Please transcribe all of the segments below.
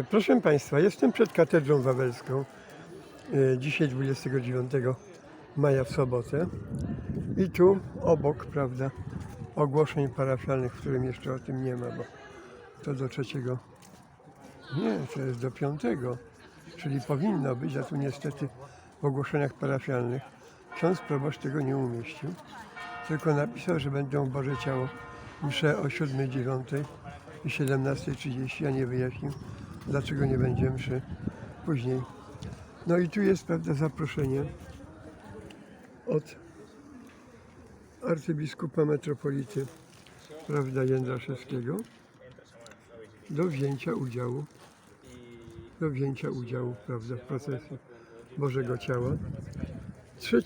E, Proszę Państwa, jestem przed katedrą wawelską. e, Dzisiaj 29 maja w sobotę. I tu obok, prawda, ogłoszeń parafialnych, w którym jeszcze o tym nie ma, bo to do trzeciego. Nie, to jest do piątego. Czyli powinno być, a tu niestety w ogłoszeniach parafialnych ksiądz proboszcz tego nie umieścił. Tylko napisał, że będą Boże Ciało msze o 7, 9 i 17.30, a nie wyjaśnił, dlaczego nie będzie mszy później. No i tu jest, prawda, zaproszenie od arcybiskupa metropolity, prawda, Jędraszewskiego do wzięcia udziału, do wzięcia udziału, prawda, w procesji Bożego Ciała 3,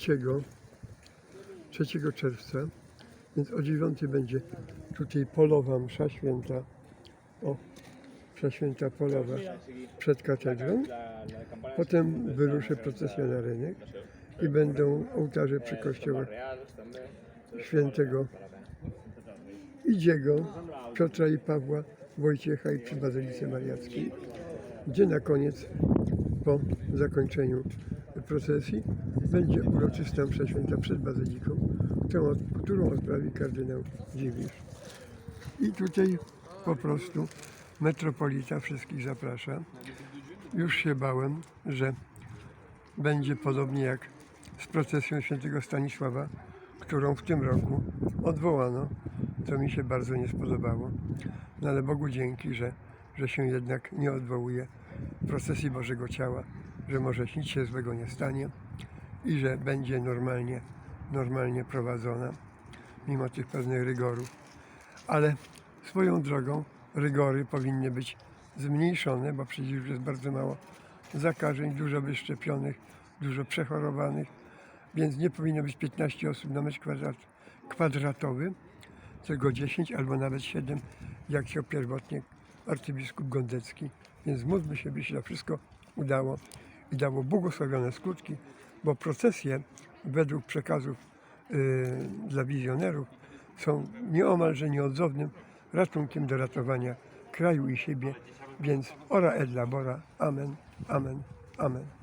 3 czerwca, więc o 9 będzie tutaj polowa msza święta, o, msza święta polowa przed katedrą, potem wyruszy procesja na rynek i będą ołtarze przy kościołach świętego Idziego, Piotra i Pawła, Wojciecha i przy Bazylice Mariackiej, gdzie na koniec, po zakończeniu procesji, będzie uroczysta msza święta przed Bazyliką, którą, którą odprawi kardynał Dziwisz. I tutaj po prostu metropolita wszystkich zaprasza. Już się bałem, że będzie podobnie jak z procesją świętego Stanisława, którą w tym roku odwołano. To mi się bardzo nie spodobało. No ale Bogu dzięki, że, że się jednak nie odwołuje procesji Bożego Ciała, że może nic się złego nie stanie i że będzie normalnie, normalnie prowadzona, mimo tych pewnych rygorów. Ale swoją drogą rygory powinny być zmniejszone, bo przecież już jest bardzo mało zakażeń, dużo wyszczepionych, dużo przechorowanych, więc nie powinno być 15 osób na metr kwadrat, kwadratowy, tylko 10 albo nawet 7, jak chciał pierwotnie arcybiskup Gondecki. Więc módlmy się, by się to wszystko udało i dało błogosławione skutki, bo procesje według przekazów yy, dla wizjonerów są nieomalże nieodzownym ratunkiem do ratowania kraju i siebie. Więc ora et labora. Amen, amen, amen.